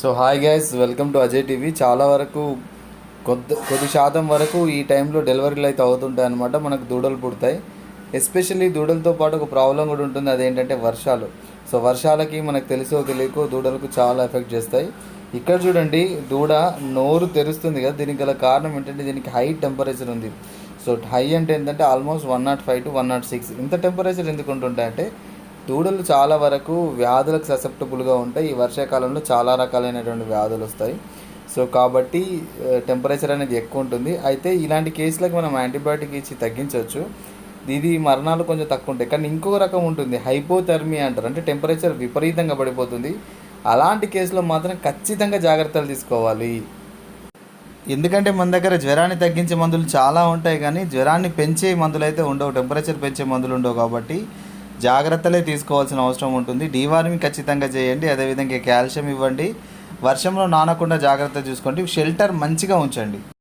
So hi guys welcome to Ajay TV. చాలా వరకు కొద్ది కొద్ది శాతం వరకు ఈ టైంలో డెలివరీలు అయితే అవుతుంటాయి అనమాట మనకు దూడలు పుడతాయి. ఎస్పెషల్లీ దూడలతో పాటు ఒక ప్రాబ్లం కూడా ఉంటుంది అదేంటంటే వర్షాలు. సో వర్షాలకి మనకు తెలుసో తెలియకో దూడలకు చాలా ఎఫెక్ట్ చేస్తాయి. ఇక్కడ చూడండి దూడ నోరు తెరుస్తుంది కదా దీనికి గల కారణం ఏంటంటే దీనికి హై టెంపరేచర్ ఉంది. సో హై అంటే ఏంటంటే almost one nought five two one nought six. ఇంత టెంపరేచర్ ఎందుకు ఉంటుంటాయంటే దూడలు చాలా వరకు వ్యాధులకు ససెప్టబుల్గా ఉంటాయి. ఈ వర్షాకాలంలో చాలా రకాలైనటువంటి వ్యాధులు వస్తాయి. సో కాబట్టి టెంపరేచర్ అనేది ఎక్కువ ఉంటుంది. అయితే ఇలాంటి కేసులకు మనం యాంటీబయాటిక్ ఇచ్చి తగ్గించవచ్చు. ఇది మరణాలు కొంచెం తక్కువ ఉంటాయి. కానీ ఇంకో రకం ఉంటుంది. హైపోథెర్మీ అంటారు. అంటే టెంపరేచర్ విపరీతంగా పడిపోతుంది. అలాంటి కేసులో మాత్రం ఖచ్చితంగా జాగ్రత్తలు తీసుకోవాలి. ఎందుకంటే మన దగ్గర జ్వరాన్ని తగ్గించే మందులు చాలా ఉంటాయి. కానీ జ్వరాన్ని పెంచే మందులు అయితే ఉండవు. టెంపరేచర్ పెంచే మందులు ఉండవు కాబట్టి జాగ్రత్తలే తీసుకోవాల్సిన అవసరం ఉంటుంది. డీవార్మింగ్ ఖచ్చితంగా చేయండి. అదేవిధంగా కాల్షియం ఇవ్వండి. వర్షంలో నానకుండా జాగ్రత్త చూసుకోండి. షెల్టర్ మంచిగా ఉంచండి.